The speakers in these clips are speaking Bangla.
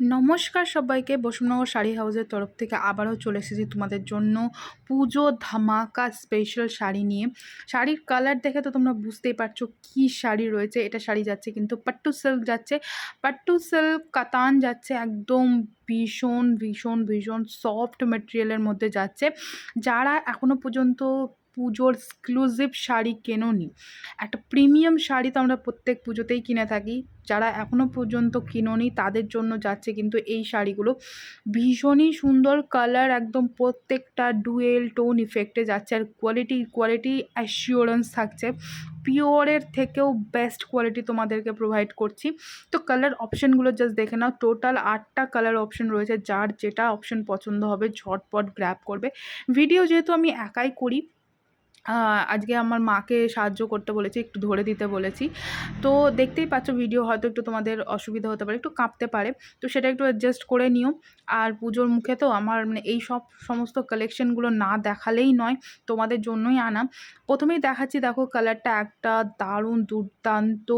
নমস্কার সবাইকে বসুনগর শাড়ি হাউসের তরফ থেকে আবারও চলে এসেছি তোমাদের জন্য পুজো ধামাকা স্পেশাল শাড়ি নিয়ে। শাড়ির কালার দেখে তো তোমরা বুঝতেই পারছ কী শাড়ি রয়েছে। এটা শাড়ি যাচ্ছে কিন্তু পাট্টু সিল্ক যাচ্ছে। পাট্টু সিল্ক কাতান যাচ্ছে, একদম ভীষণ ভীষণ ভীষণ সফট মেটেরিয়ালের মধ্যে যাচ্ছে। যারা এখনও পর্যন্ত পুজোর এক্সক্লুসিভ শাড়ি কেনোনি। একটা প্রিমিয়াম শাড়ি তো আমরা প্রত্যেক পুজোতেই কিনে থাকি। যারা এখনও পর্যন্ত কিনোনি, তাদের জন্য যাচ্ছে কিন্তু এই শাড়িগুলো। ভীষণই সুন্দর কালার একদম প্রত্যেকটা ডুয়েল টোন ইফেক্টে যাচ্ছে। আর কোয়ালিটি কোয়ালিটি অ্যাসিওরেন্স থাকছে। পিওরের থেকেও বেস্ট কোয়ালিটি তোমাদেরকে প্রোভাইড করছি। তো কালার অপশানগুলো জাস্ট দেখে নাও। টোটাল আটটা কালার অপশান রয়েছে। যার যেটা অপশন পছন্দ হবে, ঝটপট গ্র্যাব করবে। ভিডিও যেহেতু আমি একাই করি আজকে আমার মাকে সাহায্য করতে বলেছি, একটু ধরে দিতে বলেছি। তো দেখতেই পাচ্ছ ভিডিও হয়তো একটু তোমাদের অসুবিধা হতে পারে, একটু কাঁপতে পারে। তো সেটা একটু অ্যাডজাস্ট করে নিও। আর পুজোর মুখে তো আমার মানে এই সব সমস্ত কালেকশনগুলো না দেখালেই নয়, তোমাদের জন্যই আনা। প্রথমেই দেখাচ্ছি, দেখো কালারটা একটা দারুণ দুর্দান্ত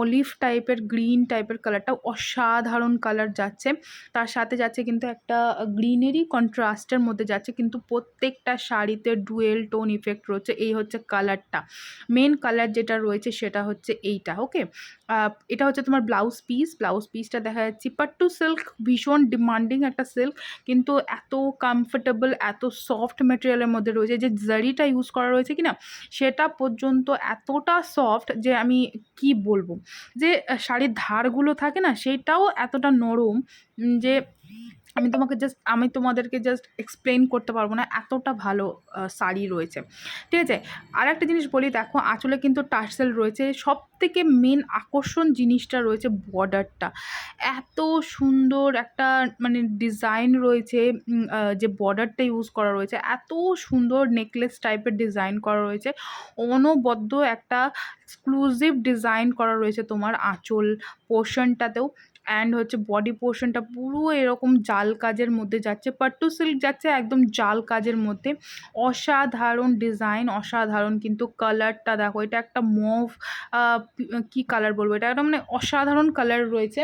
অলিভ টাইপের গ্রিন টাইপের কালারটা অসাধারণ কালার যাচ্ছে। তার সাথে যাচ্ছে কিন্তু একটা গ্রিনেরই কন্ট্রাস্টের মধ্যে যাচ্ছে, কিন্তু প্রত্যেকটা শাড়িতে ডুয়েল টোন ইফেক্ট রয়েছে, এই হচ্ছে কালারটা মেন কালার যেটা রয়েছে সেটা হচ্ছে এইটা ওকে এটা হচ্ছে তোমার ব্লাউজ পিস ব্লাউজ পিসটা দেখা যাচ্ছে, পাট্টু সিল্ক ভীষণ ডিমান্ডিং একটা সিল্ক কিন্তু এত কমফোর্টেবল এত সফট মেটেরিয়ালের মধ্যে রয়েছে যে জারিটা ইউজ করা রয়েছে কি না সেটা পর্যন্ত এতটা সফট যে আমি কি বলব? যে শাড়ির ধারগুলো থাকে না, সেটাও এতটা নরম যে আমি তোমাকে জাস্ট আমি তোমাদেরকে জাস্ট এক্সপ্লেন করতে পারব না এতটা ভালো শাড়ি রয়েছে। ঠিক আছে? আর একটা জিনিস বলি, দেখো আঁচলে কিন্তু টার্সেল রয়েছে। সব থেকে মেন আকর্ষণ জিনিসটা রয়েছে বর্ডারটা এত সুন্দর একটা মানে ডিজাইন রয়েছে যে বর্ডারটা ইউজ করা রয়েছে। এত সুন্দর নেকলেস টাইপের ডিজাইন করা রয়েছে। অনবদ্য একটা এক্সক্লুসিভ ডিজাইন করা রয়েছে তোমার আঁচল পোর্শনটাতেও অ্যান্ড হচ্ছে বডি পোর্শনটা পুরো এরকম জাল কাজের মধ্যে যাচ্ছে, পাট্টু সিল্ক যাচ্ছে একদম জাল কাজের মধ্যে। অসাধারণ ডিজাইন অসাধারণ কিন্তু কালারটা দেখো, এটা একটা মভ কি কালার বলব এটা? একটা মানে অসাধারণ কালার রয়েছে।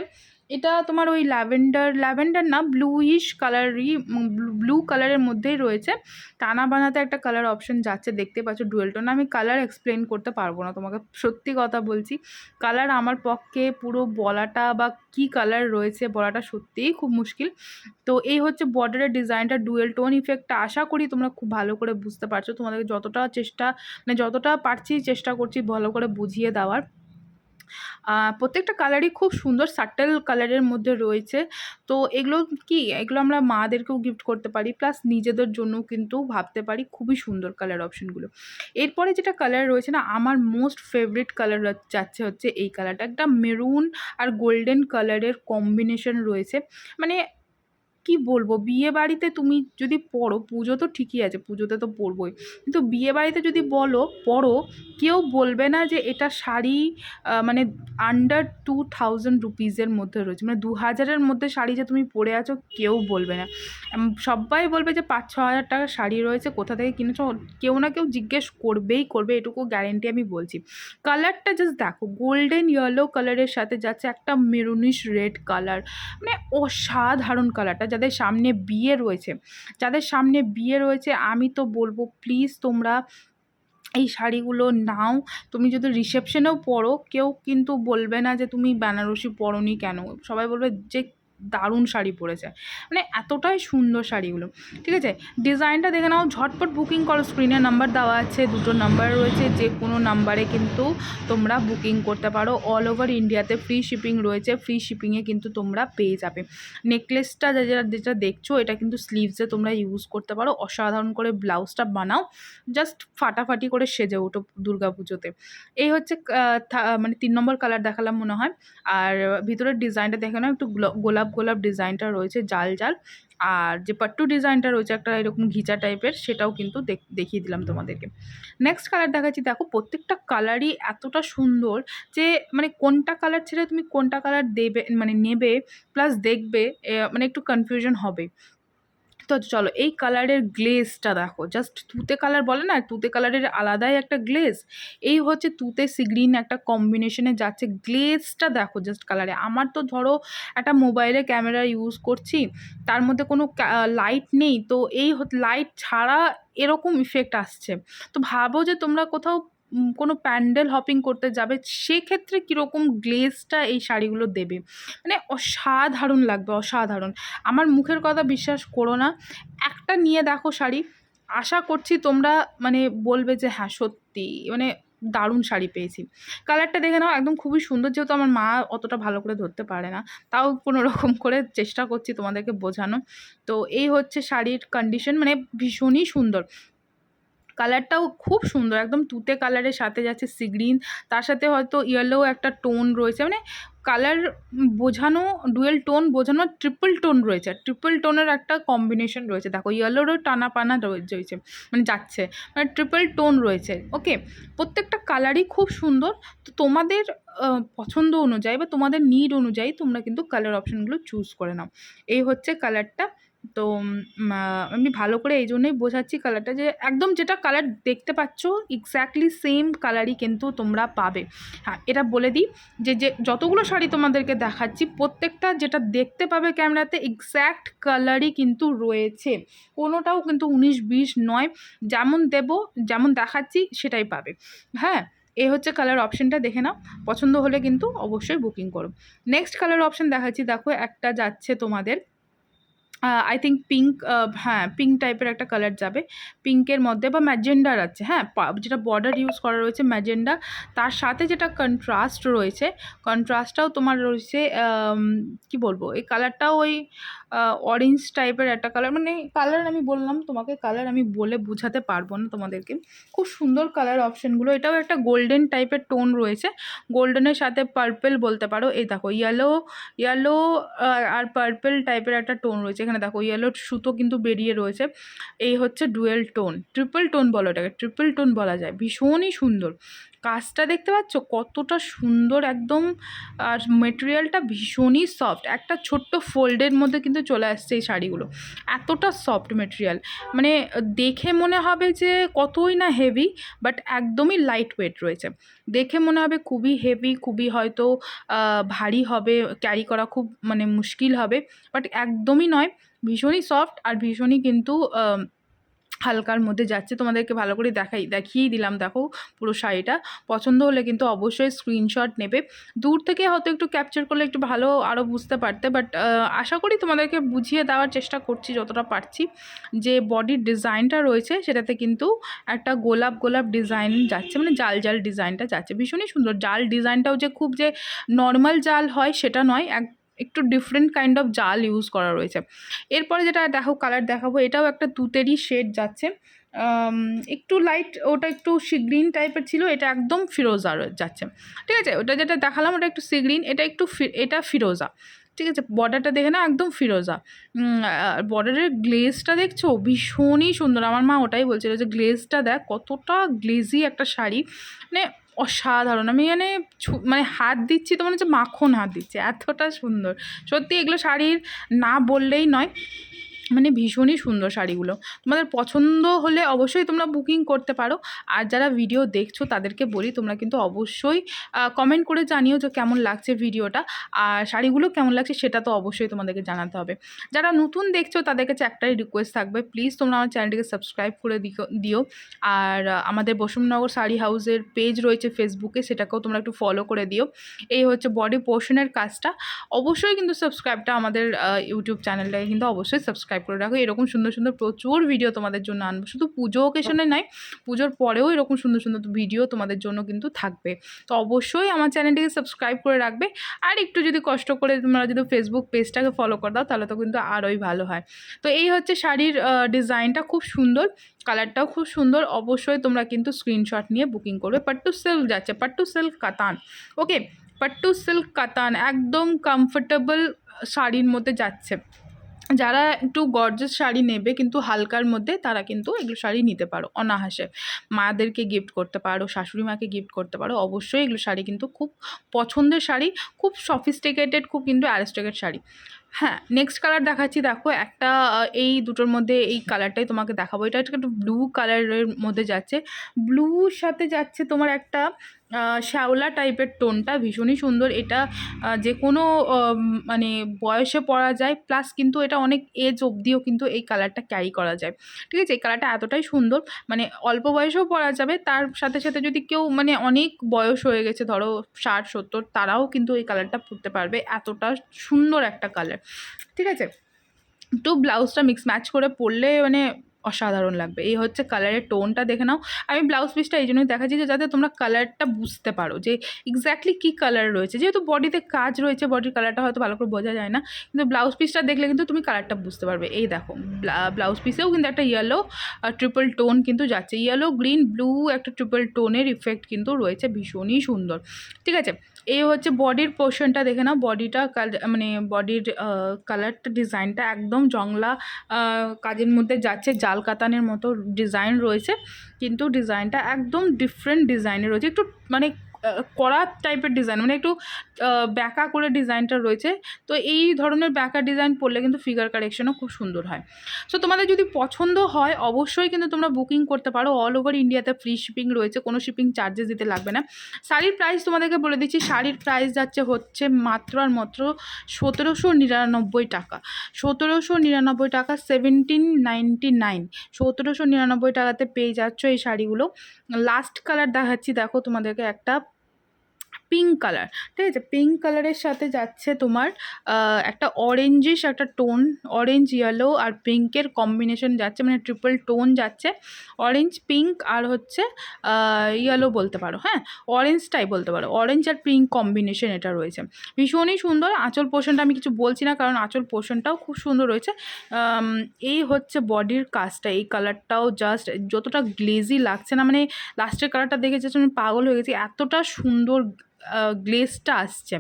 এটা তোমার ওই ল্যাভেন্ডার ল্যাভেন্ডার না ব্লুইশ কালারই ব্লু কালারের মধ্যেই রয়েছে। টানা বানাতে একটা কালার অপশন যাচ্ছে, দেখতে পাচ্ছ ডুয়েল টোন আমি কালার এক্সপ্লেন করতে পারব না তোমাকে, সত্যি কথা বলছি। কালার আমার পক্ষে পুরো বলাটা বা কি কালার রয়েছে বলাটা সত্যিই খুব মুশকিল। তো এই হচ্ছে বর্ডারের ডিজাইনটা ডুয়েল টোন ইফেক্টটা আশা করি তোমরা খুব ভালো করে বুঝতে পারছ। তোমাদেরকে যতটা চেষ্টা মানে যতটা পারছি চেষ্টা করছি ভালো করে বুঝিয়ে দেওয়ার। প্রত্যেকটা কালারই খুব সুন্দর সাটেল কালারের মধ্যে রয়েছে। তো এগুলো কি? এগুলো আমরা মাদেরকেও গিফট করতে পারি প্লাস নিজেদের জন্য কিন্তু ভাবতে পারি খুবই সুন্দর কালার অপশনগুলো এরপরে যেটা কালার রয়েছে না, আমার মোস্ট ফেভারিট কালার যাচ্ছে হচ্ছে এই কালারটা একটা মেরুন আর গোল্ডেন কালারের কম্বিনেশন রয়েছে। মানে কি বলব? বিয়ে বাড়িতে তুমি যদি পড়ো, পুজো তো ঠিকই আছে, পুজোতে তো পরবোই কিন্তু বিয়ে বাড়িতে যদি বলো, পড়ো, কেউ বলবে না যে এটা শাড়ি মানে আন্ডার টু থাউজেন্ড রুপিজের মধ্যে রয়েছে। মানে দু হাজারের মধ্যে শাড়ি যে তুমি পরে আছো, কেউ বলবে না। সবাই বলবে যে পাঁচ, ছ হাজার টাকার শাড়ি রয়েছে, কোথা থেকে কিনেছো? কেউ না কেউ জিজ্ঞেস করবেই করবে, এটুকু গ্যারেন্টি আমি বলছি। কালারটা জাস্ট দেখো গোল্ডেন ইয়েলো কালারের সাথে যাচ্ছে একটা মেরুনিশ রেড কালার মানে অসাধারণ কালারটা যাদের সামনে বিয়ে রয়েছে, যাদের সামনে বিয়ে রয়েছে, আমি তো বলব প্লিজ তোমরা এই শাড়িগুলো নাও। তুমি যদি রিসেপশনেও পরো, কেউ কিন্তু বলবে না যে তুমি বেনারসি পরনি কেন? সবাই বলবে যে দারুণ শাড়ি পরেছে। মানে এতটাই সুন্দর শাড়িগুলো। ঠিক আছে? ডিজাইনটা দেখে নাও। ঝটপট বুকিং করো স্ক্রিনে নাম্বার দেওয়া আছে। দুটো নাম্বার রয়েছে। যে কোনো নাম্বারে কিন্তু তোমরা বুকিং করতে পারো। অল ওভার ইন্ডিয়াতে ফ্রি শিপিং রয়েছে। ফ্রি শিপিংয়ে কিন্তু তোমরা পেয়ে যাবে। নেকলেসটা যেটা যেটা দেখছ, এটা কিন্তু স্লিভসে তোমরা ইউজ করতে পারো। অসাধারণ করে ব্লাউজটা বানাও। জাস্ট ফাটাফাটি করে সেজে ওঠো দুর্গা পুজোতে এই হচ্ছে মানে তিন নম্বর কালার দেখালাম মনে হয়। আর ভিতরের ডিজাইনটা দেখে নাও। একটু গোলাপ গোলাপ গোলাপ ডিজাইনটা রয়েছে জাল জাল। আর যে পাট্টু ডিজাইনটা রয়েছে একটা এরকম ঘিচা টাইপের, সেটাও কিন্তু দেখিয়ে দিলাম তোমাদেরকে। নেক্সট কালার দেখাচ্ছি, দেখো প্রত্যেকটা কালারই এতটা সুন্দর যে মানে কোনটা কালার ছেড়ে তুমি কোনটা কালার দেবে মানে নেবে প্লাস দেখবে মানে একটু কনফিউশন হবে। তো চলো, এই কালারের গ্লেজটা দেখো। জাস্ট তুতে কালার বলে না, তুতে কালারের আলাদাই একটা গ্লেজ এই হচ্ছে তুতে সিগ্রিন একটা কম্বিনেশনে যাচ্ছে। গ্লেজটা দেখো জাস্ট কালারে আমার তো ধরো একটা মোবাইলে ক্যামেরা ইউজ করছি, তার মধ্যে কোনো লাইট নেই। তো এই লাইট ছাড়া এরকম ইফেক্ট আসছে। তো ভাবো যে তোমরা কোথাও কোনো প্যান্ডেল হপিং করতে যাবে, সেক্ষেত্রে কীরকম গ্লেজটা এই শাড়িগুলো দেবে? মানে অসাধারণ লাগবে, অসাধারণ। আমার মুখের কথা বিশ্বাস করো না, একটা নিয়ে দেখো শাড়ি, আশা করছি তোমরা মানে বলবে যে হ্যাঁ সত্যি মানে দারুণ শাড়ি পেয়েছি। কালারটা দেখে নাও, একদম খুবই সুন্দর, যেহেতু আমার মা অতটা ভালো করে ধরতে পারে না, তাও কোনো রকম করে চেষ্টা করছি তোমাদেরকে বোঝানো। তো এই হচ্ছে শাড়ির কন্ডিশন মানে ভীষণই সুন্দর। কালারটাও খুব সুন্দর, একদম তুতে কালারের সাথে যাচ্ছে সি গ্রিন তার সাথে হয়তো ইয়েলো একটা টোন রয়েছে মানে কালার বোঝানো ডুয়েল টোন বোঝানো ট্রিপল টোন রয়েছে ট্রিপল টোনের একটা কম্বিনেশন রয়েছে, দেখো ইয়েলোরও টানা পানা রয়েছে মানে যাচ্ছে মানে ট্রিপল টোন রয়েছে ওকে প্রত্যেকটা কালারই খুব সুন্দর, তো তোমাদের পছন্দ অনুযায়ী বা তোমাদের নিড অনুযায়ী তোমরা কিন্তু কালার অপশানগুলো চুজ করে নাও, এই হচ্ছে কালারটা তো আমি ভালো করে এই জন্যই বোঝাচ্ছি কালারটা যে একদম যেটা কালার দেখতে পাচ্ছ এক্স্যাক্টলি সেম কালারই কিন্তু তোমরা পাবে। হ্যাঁ এটা বলে দিই যে যে যতগুলো শাড়ি তোমাদেরকে দেখাচ্ছি, প্রত্যেকটা যেটা দেখতে পাবে ক্যামেরাতে এক্স্যাক্ট কালারই কিন্তু রয়েছে। কোনোটাও কিন্তু উনিশ, বিশ নয়, যেমন দেব, যেমন দেখাচ্ছি সেটাই পাবে। হ্যাঁ এ হচ্ছে কালার অপশানটা দেখে নাও, পছন্দ হলে কিন্তু অবশ্যই বুকিং করো। নেক্সট কালার অপশান দেখাচ্ছি, দেখো একটা যাচ্ছে তোমাদের আই থিঙ্ক পিঙ্ক হ্যাঁ পিঙ্ক টাইপের একটা কালার যাবে। পিঙ্কের মধ্যে বা ম্যাজেন্ডার আছে হ্যাঁ যেটা বর্ডার ইউজ করা রয়েছে ম্যাজেন্ডা তার সাথে যেটা কন্ট্রাস্ট রয়েছে কন্ট্রাস্টটাও তোমার রয়েছে কি বলব, এই কালারটাও ওই অরেঞ্জ টাইপের একটা কালার মানে কালার আমি বললাম তোমাকে কালার আমি বলে বোঝাতে পারব না তোমাদেরকে। খুব সুন্দর কালার অপশানগুলো এটাও একটা গোল্ডেন টাইপের টোন রয়েছে। গোল্ডেনের সাথে পার্পেল বলতে পারো। এই দেখো ইয়েলো ইয়েলো আর পার্পেল টাইপের একটা টোন রয়েছে। এখানে দেখো ইয়েলোর সুতো কিন্তু বেরিয়ে রয়েছে। এই হচ্ছে ডুয়েল টোন ট্রিপল টোন বলো এটাকে ট্রিপল টোন বলা যায়। ভীষণই সুন্দর। কাজটা দেখতে পাচ্ছ? কতটা সুন্দর একদম, আর মেটেরিয়ালটা ভীষণই সফট একটা ছোট্ট ফোল্ডের মধ্যে কিন্তু চলে আসছে এই শাড়িগুলো। এতটা সফট মেটেরিয়াল মানে দেখে মনে হবে যে কতই না হেভি বাট একদমই লাইট ওয়েট রয়েছে। দেখে মনে হবে খুবই হেভি খুবই হয়তো ভারী হবে ক্যারি করা খুব মানে মুশকিল হবে বাট একদমই নয়। ভীষণই সফট আর ভীষণই কিন্তু হালকার মধ্যে যাচ্ছে, তোমাদেরকে ভালো করে দেখাই, দেখিয়েই দিলাম, দেখো পুরো শাড়িটা। পছন্দ হলে কিন্তু অবশ্যই স্ক্রিনশট নেবে। দূর থেকে হয়তো একটু ক্যাপচার করলে একটু ভালো আরও বুঝতে পারতে বাট আশা করি তোমাদেরকে বুঝিয়ে দেওয়ার চেষ্টা করছি যতটা পারছি। যে বডির ডিজাইনটা রয়েছে, সেটাতে কিন্তু একটা গোলাপ গোলাপ ডিজাইন যাচ্ছে মানে জাল জাল ডিজাইনটা যাচ্ছে। ভীষণই সুন্দর। জাল ডিজাইনটাও যে খুব যে নর্মাল জাল হয়, সেটা নয়। এক একটু ডিফারেন্ট কাইন্ড অফ জাল ইউজ করা রয়েছে। এরপরে যেটা দেখো কালার দেখাবো, এটাও একটা তুতেরই শেড যাচ্ছে। একটু লাইট ওটা একটু সি গ্রিন টাইপের ছিল, এটা একদম ফিরোজা যাচ্ছে। ঠিক আছে? ওটা যেটা দেখালাম, ওটা একটু সি গ্রিন এটা একটু এটা ফিরোজা। ঠিক আছে? বর্ডারটা দেখে না একদম ফিরোজা। বর্ডারের গ্লেজটা দেখছ? ভীষণই সুন্দর। আমার মা ওটাই বলছিল যে গ্লেজটা দেখ, কতটা গ্লেজি একটা শাড়ি। মানে অসাধারণ। আমি মানে মানে হাত দিচ্ছি তো মনে হচ্ছে মাখন হাত দিচ্ছে, এতটা সুন্দর। সত্যি এগুলো শাড়ির না বললেই নয়। মানে ভীষণই সুন্দর শাড়িগুলো। তোমাদের পছন্দ হলে অবশ্যই তোমরা বুকিং করতে পারো। আর যারা ভিডিও দেখছ, তাদেরকে বলি তোমরা কিন্তু অবশ্যই কমেন্ট করে জানিও যে কেমন লাগছে ভিডিওটা আর শাড়িগুলো কেমন লাগছে সেটা তো অবশ্যই তোমাদেরকে জানাতে হবে। যারা নতুন দেখছ, তাদের কাছে একটাই রিকোয়েস্ট থাকবে প্লিজ তোমরা আমার চ্যানেলটিকে সাবস্ক্রাইব করে দিও। আর আমাদের বসুমনগর শাড়ি হাউসের পেজ রয়েছে ফেসবুকে সেটাকেও তোমরা একটু ফলো করে দিও। এই হচ্ছে বডি পোর্শনের কাজটা। অবশ্যই কিন্তু সাবস্ক্রাইবটা আমাদের ইউটিউব চ্যানেলটাকে কিন্তু অবশ্যই সাবস্ক্রাইব করে রাখো। এরকম সুন্দর সুন্দর প্রচুর ভিডিও তোমাদের জন্য আনব। শুধু পুজো ওকেশনে নাই, পুজোর পরেও এরকম সুন্দর সুন্দর ভিডিও তোমাদের জন্য কিন্তু থাকবে। তো অবশ্যই আমার চ্যানেলটিকে সাবস্ক্রাইব করে রাখবে। আর একটু যদি কষ্ট করে তোমরা যদি ফেসবুক পেজটাকে ফলো করে দাও, তাহলে তো কিন্তু আরোই ভালো হয়। তো এই হচ্ছে শাড়ির ডিজাইনটা খুব সুন্দর কালারটাও খুব সুন্দর। অবশ্যই তোমরা কিন্তু স্ক্রিনশট নিয়ে বুকিং করবে। পাট্টু সিল্ক যাচ্ছে পাট্টু সিল্ক কাতান। ওকে পাট্টু সিল্ক কাতান, একদম কমফোর্টেবল শাড়ির মধ্যে যাচ্ছে। যারা একটু গর্জেস শাড়ি নেবে কিন্তু হালকার মধ্যে, তারা কিন্তু এগুলো শাড়ি নিতে পারো অনাহাসে মাদেরকে গিফট করতে পারো শাশুড়ি মাকে গিফট করতে পারো, অবশ্যই এগুলো শাড়ি কিন্তু খুব পছন্দের শাড়ি, খুব সফিস্টিকেটেড খুব কিন্তু অ্যারিস্টিকেট শাড়ি। হ্যাঁ নেক্সট কালার দেখাচ্ছি, দেখো একটা এই দুটোর মধ্যে এই কালারটাই তোমাকে দেখাবো। এটা একটা ব্লু কালারের মধ্যে যাচ্ছে। ব্লুর সাথে যাচ্ছে তোমার একটা শ্যাওলা টাইপের টোনটা ভীষণই সুন্দর। এটা যে কোনো মানে বয়সে পরা যায়, প্লাস কিন্তু এটা অনেক এজ অবধিও কিন্তু এই কালারটা ক্যারি করা যায়। ঠিক আছে? এই কালারটা এতটাই সুন্দর মানে অল্প বয়সেও পরা যাবে, তার সাথে সাথে যদি কেউ মানে অনেক বয়স হয়ে গেছে, ধরো ষাট, সত্তর, তারাও কিন্তু এই কালারটা পরতে পারবে, এতটা সুন্দর একটা কালার। ঠিক আছে? তো ব্লাউজটা মিক্স ম্যাচ করে পরলে মানে অসাধারণ লাগবে। এই হচ্ছে কালারের টোনটা দেখে নাও। আমি ব্লাউজ পিসটা এই জন্যই দেখাচ্ছি যে যাতে তোমরা কালারটা বুঝতে পারো যে এক্স্যাক্টলি কী কালার রয়েছে। যেহেতু বডিতে কাজ রয়েছে বডির কালারটা হয়তো ভালো করে বোঝা যায় না। কিন্তু ব্লাউজ পিসটা দেখলে কিন্তু তুমি কালারটা বুঝতে পারবে। এই দেখো ব্লাউজ পিসেও কিন্তু একটা ইয়েলো ট্রিপল টোন কিন্তু যাচ্ছে। ইয়েলো গ্রিন ব্লু একটা ট্রিপল টোনের ইফেক্ট কিন্তু রয়েছে। ভীষণই সুন্দর। ঠিক আছে? এই হচ্ছে বডির পোর্শনটা দেখে নাও। বডিটা মানে বডির কালারটা ডিজাইনটা একদম জংলা কাজের মধ্যে যাচ্ছে। জাল কাতানের মতো ডিজাইন রয়েছে কিন্তু ডিজাইনটা একদম ডিফারেন্ট ডিজাইনের রয়েছে। একটু মানে কড়া টাইপের ডিজাইন মানে একটু ব্যাকা করে ডিজাইনটা রয়েছে। তো এই ধরনের ব্যাকা ডিজাইন পরলে কিন্তু ফিগার কারেকশনও খুব সুন্দর হয়। সো তোমাদের যদি পছন্দ হয়, অবশ্যই কিন্তু তোমরা বুকিং করতে পারো। অল ওভার ইন্ডিয়াতে ফ্রি শিপিং রয়েছে, কোনো শিপিং চার্জেস দিতে লাগবে না। শাড়ির প্রাইস তোমাদেরকে বলে দিচ্ছি, শাড়ির প্রাইস যাচ্ছে হচ্ছে মাত্র আর মাত্র সতেরোশো নিরানব্বই টাকা। সতেরোশো নিরানব্বই টাকা সেভেন্টিন নাইনটি নাইন সতেরোশো নিরানব্বই টাকাতে পেয়ে যাচ্ছ এই শাড়িগুলো। লাস্ট কালার দেখাচ্ছি, দেখো তোমাদেরকে একটা পিঙ্ক কালার ঠিক আছে? পিঙ্ক কালারের সাথে যাচ্ছে তোমার একটা অরেঞ্জিশ একটা টোন অরেঞ্জ ইয়েলো আর পিঙ্কের কম্বিনেশন যাচ্ছে মানে ট্রিপল টোন যাচ্ছে। অরেঞ্জ পিঙ্ক আর হচ্ছে ইয়েলো বলতে পারো হ্যাঁ? অরেঞ্জটাই বলতে পারো অরেঞ্জ আর পিঙ্ক কম্বিনেশন এটা রয়েছে। ভীষণই সুন্দর, আঁচল পোষণটা আমি কিছু বলছি না, কারণ আঁচল পোষণটাও খুব সুন্দর রয়েছে। এই হচ্ছে বডির কাজটা, এই কালারটাও জাস্ট যতটা গ্লেজি লাগছে না মানে লাস্টের কালারটা দেখে আমি পাগল হয়ে গেছি, এতটা সুন্দর গ্লেজটা আসছে।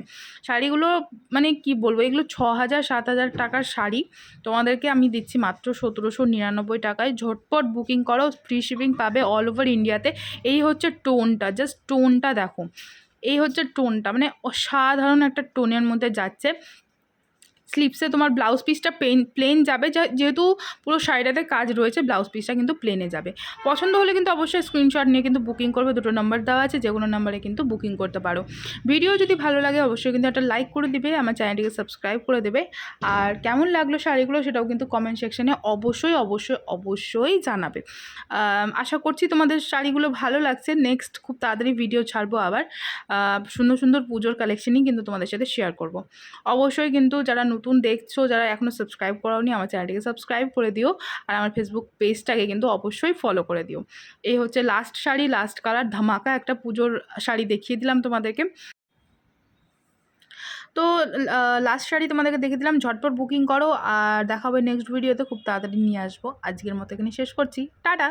শাড়িগুলো মানে কি বলব, এগুলো ছ হাজার, সাত হাজার টাকার শাড়ি। তোমাদেরকে আমি দিচ্ছি মাত্র সতেরোশো নিরানব্বই টাকায়। ঝটপট বুকিং করো ফ্রি শিপিং পাবে অল ওভার ইন্ডিয়াতে এই হচ্ছে টোনটা জাস্ট টোনটা দেখো। এই হচ্ছে টোনটা মানে অসাধারণ একটা টোনের মধ্যে যাচ্ছে। স্লিপসে তোমার ব্লাউজ পিসটা প্লেন প্লেন যাবে যেহেতু পুরো শাড়িটাতে কাজ রয়েছে, ব্লাউজ পিসটা কিন্তু প্লেনে যাবে। পছন্দ হলে কিন্তু অবশ্যই স্ক্রিনশট নিয়ে কিন্তু বুকিং করবে, দুটো নাম্বার দেওয়া আছে যে কোনো নাম্বারে কিন্তু বুকিং করতে পারো। ভিডিও যদি ভালো লাগে, অবশ্যই কিন্তু একটা লাইক করে দিবে, আমার চ্যানেলটিকে সাবস্ক্রাইব করে দেবে। আর কেমন লাগল শাড়িগুলো, সেটাও কিন্তু কমেন্ট সেকশানে অবশ্যই অবশ্যই অবশ্যই জানাবে। আশা করছি তোমাদের শাড়িগুলো ভালো লাগছে। নেক্সট খুব তাড়াতাড়ি ভিডিও ছাড়বো আবার। সুন্দর সুন্দর পুজোর কালেকশনই কিন্তু তোমাদের সাথে শেয়ার করব। অবশ্যই কিন্তু যারা নতুন দেখছ, যারা এখনও সাবস্ক্রাইব করাওনি, আমার চ্যানেলটিকে সাবস্ক্রাইব করে দিও। আর আমার ফেসবুক পেজটাকে কিন্তু অবশ্যই ফলো করে দিও। এই হচ্ছে লাস্ট শাড়ি লাস্ট কালার ধামাকা একটা পুজোর শাড়ি দেখিয়ে দিলাম তোমাদেরকে। তো লাস্ট শাড়ি তোমাদেরকে দেখিয়ে দিলাম, ঝটপট বুকিং করো। আর দেখা হবে নেক্সট ভিডিওতে খুব তাড়াতাড়ি নিয়ে আসব। আজকের মতো এখানে শেষ করছি। টাটা!